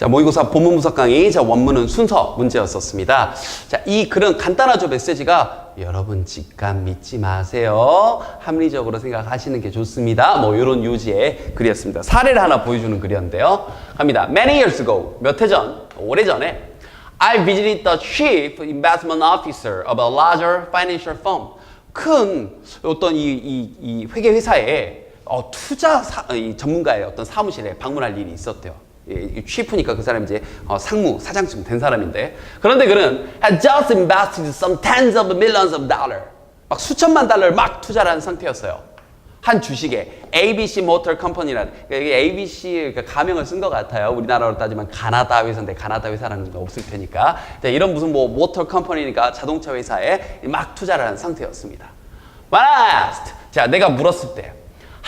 자, 모의고사 본문 분석 강의, 자, 원문은 순서 문제였었습니다. 자, 이 글은 간단하죠, 메시지가. 여러분, 직감 믿지 마세요. 합리적으로 생각하시는 게 좋습니다. 뭐, 이런 유지의 글이었습니다. 사례를 하나 보여주는 글이었는데요. 갑니다. Many years ago, 몇 해 전, 오래전에, I visited the chief investment officer of a larger financial firm. 큰 어떤 이, 이, 이 회계 회사에 어, 투자 사, 이 전문가의 어떤 사무실에 방문할 일이 있었대요. 이 chief니까 그 사람이 이제 어, 상무 사장쯤 된 사람인데. 그런데 그는 had just invested some tens of millions of dollar 막 수천만 달러를 막 투자를 한 상태였어요. 한 주식에. ABC 모터 컴퍼니라는 그러니까 이게 ABC 그 가명을 쓴 것 같아요. 우리나라로 따지면 가나다 회사인데 가나다 회사라는 거 없을 테니까. 자, 이런 무슨 뭐 모터 컴퍼니니까 자동차 회사에 막 투자를 한 상태였습니다. When I asked, 자 내가 물었을 때.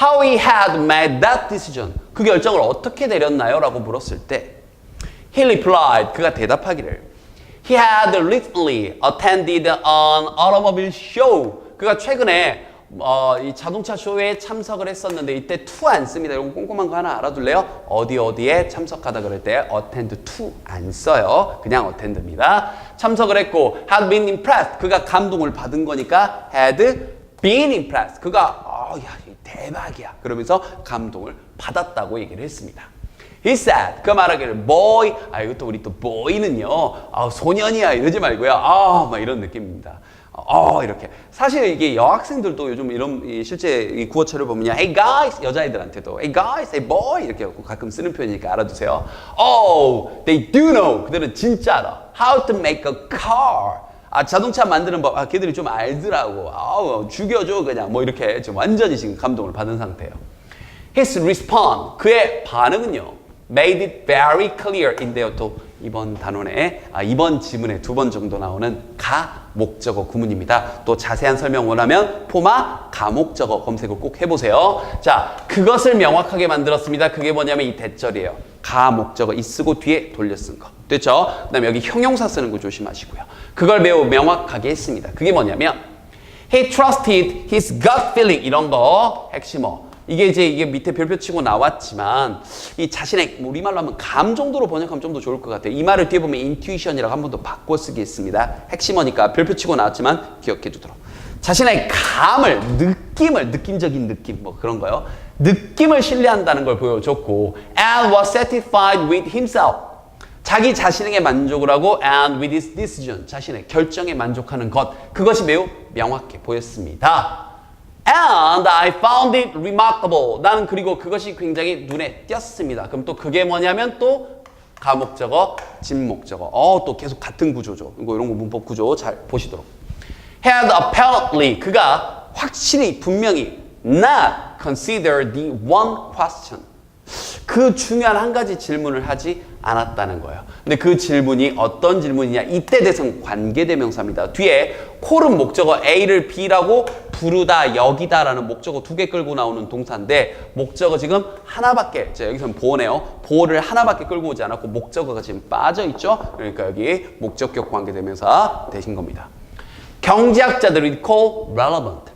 How he had made that decision 그 결정을 어떻게 내렸나요? 라고 물었을 때 He replied 그가 대답하기를 He had recently attended an automobile show 그가 최근에 어, 이 자동차 쇼에 참석을 했었는데 이때 to 안 씁니다. 이런 꼼꼼한 거 하나 알아둘래요? 어디 어디에 참석하다 그럴 때 attend to 안 써요. 그냥 attend입니다. 참석을 했고 had been impressed 그가 감동을 받은 거니까 had been impressed 그가 어, 야, 이 대박이야. 그러면서 감동을 받았다고 얘기를 했습니다. He said, 그 말하기를 boy, 아 이것도 우리 또 boy는요, 아 소년이야 이러지 말고요, 아막 이런 느낌입니다. 어 이렇게 사실 이게 여학생들도 요즘 이런 이 실제 이 구어체를 보면요, hey guys 여자애들한테도 hey guys, hey boy 이렇게 가끔 쓰는 표현이니까 알아두세요. Oh, they do know 그들은 진짜 알아. How to make a car. 아 자동차 만드는 법, 아 걔들이 좀 알더라고. 아우 죽여줘 그냥 뭐 이렇게 지금 완전히 지금 감동을 받은 상태예요. His response, 그의 반응은요, made it very clear 인데요. 또 이번 단원에, 아, 이번 지문에 두 번 정도 나오는 가 목적어 구문입니다. 또 자세한 설명 원하면 포마 가목적어 검색을 꼭 해보세요. 자, 그것을 명확하게 만들었습니다. 그게 뭐냐면 이 대절이에요. 가 목적어 이 쓰고 뒤에 돌려 쓴 거. 됐죠? 그 다음에 여기 형용사 쓰는 거 조심하시고요. 그걸 매우 명확하게 했습니다. 그게 뭐냐면 He trusted his gut feeling 이런 거 핵심어. 이게 이제 이게 밑에 별표 치고 나왔지만 이 자신의 뭐 우리말로 하면 감 정도로 번역하면 좀 더 좋을 것 같아요. 이 말을 뒤에 보면 intuition이라고 한 번 더 바꿔 쓰겠습니다. 핵심어니까 별표 치고 나왔지만 기억해 두도록. 자신의 감을 느낌을 느낌적인 느낌 뭐 그런 거요. 느낌을 신뢰한다는 걸 보여줬고 and was satisfied with himself. 자기 자신에게 만족을 하고 and with his decision 자신의 결정에 만족하는 것 그것이 매우 명확해 보였습니다. And I found it remarkable. 나는 그리고 그것이 굉장히 눈에 띄었습니다. 그럼 또 그게 뭐냐면 또 가목적어, 진목적어. 어, 또 계속 같은 구조죠. 이거 이런 거 문법 구조 잘 보시도록. Had apparently 그가 확실히 분명히 not considered the one question. 그 중요한 한 가지 질문을 하지 않았다는 거예요. 근데 그 질문이 어떤 질문이냐? 이때 대상 관계대명사입니다. 뒤에 콜은 목적어 A를 B라고 부르다, 여기다라는 목적어 두 개 끌고 나오는 동사인데 목적어 지금 하나밖에, 자, 여기서는 보네요. 보를 하나밖에 끌고 오지 않았고 목적어가 지금 빠져 있죠? 그러니까 여기 목적격 관계대명사 되신 겁니다. 경제학자들이 call relevant.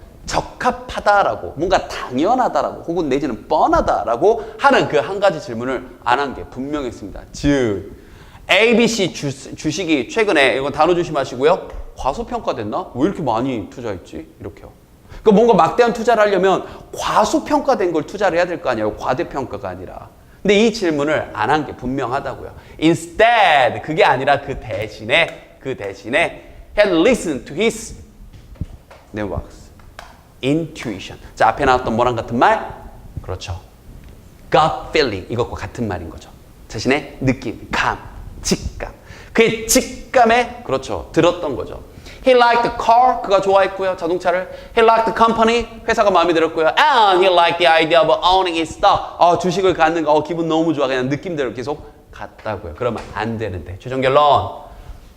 적합하다라고 뭔가 당연하다라고 혹은 내지는 뻔하다라고 하는 그 한 가지 질문을 안 한 게 분명했습니다. 즉 ABC 주, 주식이 최근에 이건 단어 조심하시고요. 과소평가됐나? 왜 이렇게 많이 투자했지? 이렇게요. 그 뭔가 막대한 투자를 하려면 과소평가된 걸 투자를 해야 될 거 아니에요. 과대평가가 아니라. 근데 이 질문을 안 한 게 분명하다고요. Instead 그게 아니라 그 대신에 그 대신에 had listened to his networks. Intuition. 자, 앞에 나왔던 뭐랑 같은 말? 그렇죠. gut feeling. 이것과 같은 말인 거죠. 자신의 느낌, 감, 직감. 그의 직감에, 그렇죠. 들었던 거죠. He liked the car. 그가 좋아했고요. 자동차를. He liked the company. 회사가 마음에 들었고요. And he liked the idea of owning his stock. 어, 주식을 갖는 거, 어, 기분 너무 좋아. 그냥 느낌대로 계속 갔다고요. 그러면 안 되는데. 최종 결론.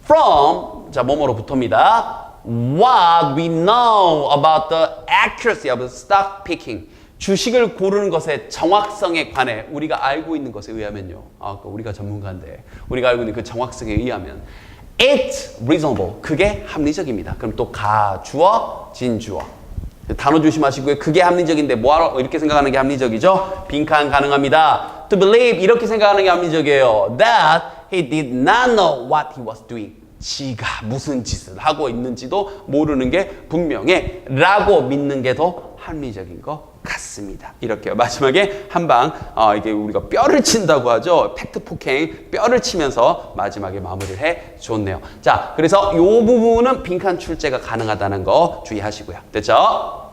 From, 자, 뭐뭐로부터입니다. What we know about the accuracy of stock picking. 주식을 고르는 것의 정확성에 관해 우리가 알고 있는 것에 의하면요. 아, 까 우리가 전문가인데 우리가 알고 있는 그 정확성에 의하면 it's reasonable. 그게 합리적입니다. 그럼 또 가 주어, 진 주어. 단어 조심하시고요. 그게 합리적인데 뭐하러 이렇게 생각하는 게 합리적이죠? 빈칸 가능합니다. to believe 이렇게 생각하는 게 합리적이에요. That he did not know what he was doing. 지가 무슨 짓을 하고 있는지도 모르는 게 분명해 라고 믿는 게 더 합리적인 것 같습니다. 이렇게 마지막에 한방 어, 이게 우리가 뼈를 친다고 하죠. 팩트 폭행 뼈를 치면서 마지막에 마무리를 해 줬네요. 자, 그래서 이 부분은 빈칸 출제가 가능하다는 거 주의하시고요. 됐죠?